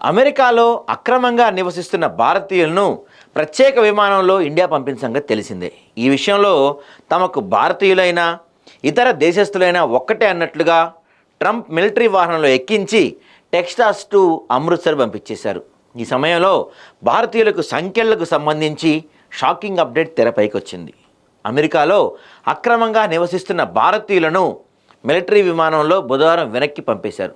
అమెరికాలో అక్రమంగా నివసిస్తున్న భారతీయులను ప్రత్యేక విమానంలో ఇండియా పంపిన సంగతి తెలిసిందే. ఈ విషయంలో తమకు భారతీయులైన ఇతర దేశస్తులైనా ఒక్కటే అన్నట్లుగా ట్రంప్ మిలిటరీ వాహనంలో ఎక్కించి టెక్స్టాస్ టు అమృత్సర్ పంపించేశారు. ఈ సమయంలో భారతీయులకు సంఖ్యలకు సంబంధించి షాకింగ్ అప్డేట్ తెరపైకి వచ్చింది అమెరికాలో అక్రమంగా నివసిస్తున్న భారతీయులను మిలిటరీ విమానంలో బుధవారం వెనక్కి పంపేశారు.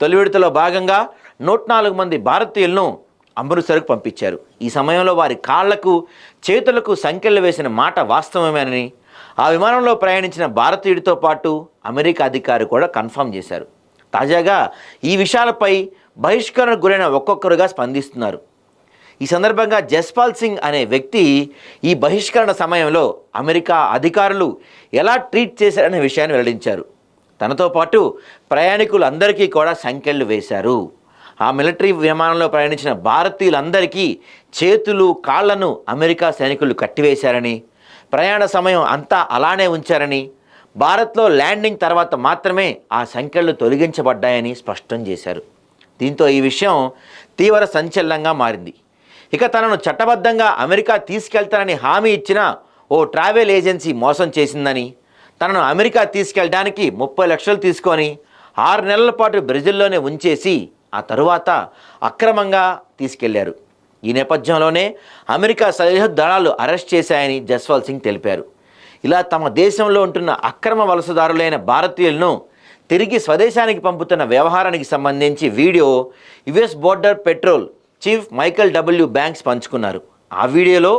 తొలి విడతలో భాగంగా నూట నాలుగు మంది భారతీయులను అమృత్సర్కు పంపించారు. ఈ సమయంలో వారి కాళ్ళకు చేతులకు సంఖ్యలు వేసిన మాట వాస్తవమేనని ఆ విమానంలో ప్రయాణించిన భారతీయుడితో పాటు అమెరికా అధికారి కూడా కన్ఫర్మ్ చేశారు. తాజాగా ఈ విషయాలపై బహిష్కరణకు గురైన ఒక్కొక్కరుగా స్పందిస్తున్నారు. ఈ సందర్భంగా జస్పాల్ సింగ్ అనే వ్యక్తి ఈ బహిష్కరణ సమయంలో అమెరికా అధికారులు ఎలా ట్రీట్ చేశారనే విషయాన్ని వెల్లడించారు. తనతో పాటు ప్రయాణికులందరికీ కూడా సంఖ్యలు వేశారు. ఆ మిలిటరీ విమానంలో ప్రయాణించిన భారతీయులందరికీ చేతులు కాళ్ళను అమెరికా సైనికులు కట్టివేశారని ప్రయాణ సమయం అంతా అలానే ఉంచారని భారత్లో ల్యాండింగ్ తర్వాత మాత్రమే ఆ సంఖ్యలు తొలగించబడ్డాయని స్పష్టం చేశారు. దీంతో ఈ విషయం తీవ్ర సంచలనంగా మారింది. ఇక తనను చట్టబద్ధంగా అమెరికా తీసుకెళ్తానని హామీ ఇచ్చిన ఓ ట్రావెల్ ఏజెన్సీ మోసం చేసిందని తనను అమెరికా తీసుకెళ్ళడానికి ముప్పై లక్షలు తీసుకొని ఆరు నెలల పాటు బ్రెజిల్లోనే ఉంచేసి ఆ తరువాత అక్రమంగా తీసుకెళ్ళారు. ఈ నేపథ్యంలోనే అమెరికా సరిహద్దు దళాలు అరెస్ట్ చేశాయని జస్వాల్ సింగ్ తెలిపారు. ఇలా తమ దేశంలో ఉంటున్న అక్రమ వలసదారులైన భారతీయులను తిరిగి స్వదేశానికి పంపుతున్న వ్యవహారానికి సంబంధించి video US border patrol chief Michael W Banks పంచుకున్నారు. ఆ వీడియోలో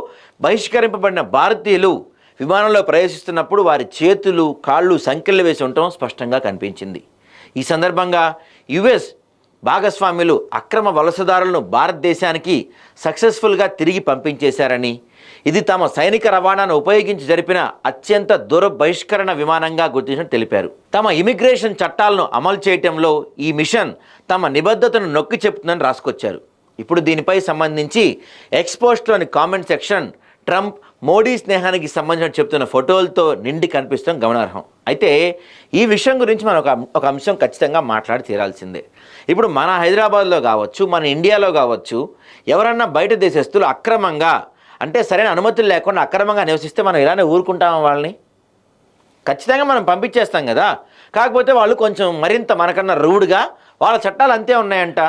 బహిష్కరింపబడిన భారతీయులు విమానంలో ప్రవేశిస్తున్నప్పుడు వారి చేతులు కాళ్ళు సంఖ్యలు వేసి ఉండటం స్పష్టంగా కనిపించింది. ఈ సందర్భంగా యుఎస్ భాగస్వాములు అక్రమ వలసదారులను భారతదేశానికి సక్సెస్ఫుల్గా తిరిగి పంపించేశారని ఇది తమ సైనిక రవాణాను ఉపయోగించి జరిపిన అత్యంత దూర బహిష్కరణ విమానంగా గుర్తించడం తెలిపారు. తమ ఇమిగ్రేషన్ చట్టాలను అమలు చేయటంలో ఈ మిషన్ తమ నిబద్ధతను నొక్కి చెప్తుందని రాసుకొచ్చారు. ఇప్పుడు దీనిపై సంబంధించి ఎక్స్పోస్ట్లోని కామెంట్ సెక్షన్ ట్రంప్ మోడీ స్నేహానికి సంబంధించిన చెప్తున్న ఫోటోలతో నిండి కనిపిస్తాం గమనార్హం. అయితే ఈ విషయం గురించి మనం ఒక ఒక అంశం ఖచ్చితంగా మాట్లాడి తీరాల్సిందే. ఇప్పుడు మన హైదరాబాద్లో కావచ్చు మన ఇండియాలో కావచ్చు ఎవరన్నా బయట దేశస్తులు అక్రమంగా అంటే సరైన అనుమతులు లేకుండా అక్రమంగా నివసిస్తే మనం ఇలానే ఊరుకుంటాం వాళ్ళని? ఖచ్చితంగా మనం పంపించేస్తాం కదా. కాకపోతే వాళ్ళు కొంచెం మరింత మనకన్నా రూడ్గా వాళ్ళ చట్టాలు అంతే ఉన్నాయంట.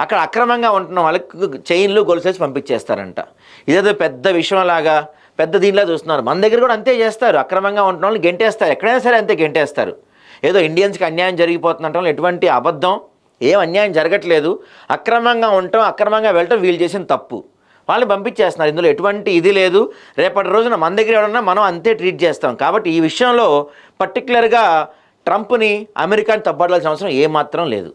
అక్కడ అక్రమంగా ఉంటున్న వాళ్ళకి చైన్లు గొలుసేసి పంపించేస్తారంట. ఇదేదో పెద్ద విషయంలాగా పెద్ద దీనిలా చూస్తున్నారు. మన దగ్గర కూడా అంతే చేస్తారు. అక్రమంగా ఉంటున్న వాళ్ళు గెంటేస్తారు. ఎక్కడైనా సరే అంతే గెంటేస్తారు. ఏదో ఇండియన్స్కి అన్యాయం జరిగిపోతుందంటే ఎటువంటి అబద్ధం ఏం అన్యాయం జరగట్లేదు. అక్రమంగా ఉండటం అక్రమంగా వెళ్ళటం వీళ్ళు చేసిన తప్పు. వాళ్ళని పంపించేస్తున్నారు. ఇందులో ఎటువంటి ఇది లేదు. రేపటి రోజున మన దగ్గర ఎవరన్నా మనం అంతే ట్రీట్ చేస్తాం. కాబట్టి ఈ విషయంలో పర్టికులర్గా ట్రంప్ని అమెరికాని తప్పడాల్సిన అవసరం ఏమాత్రం లేదు.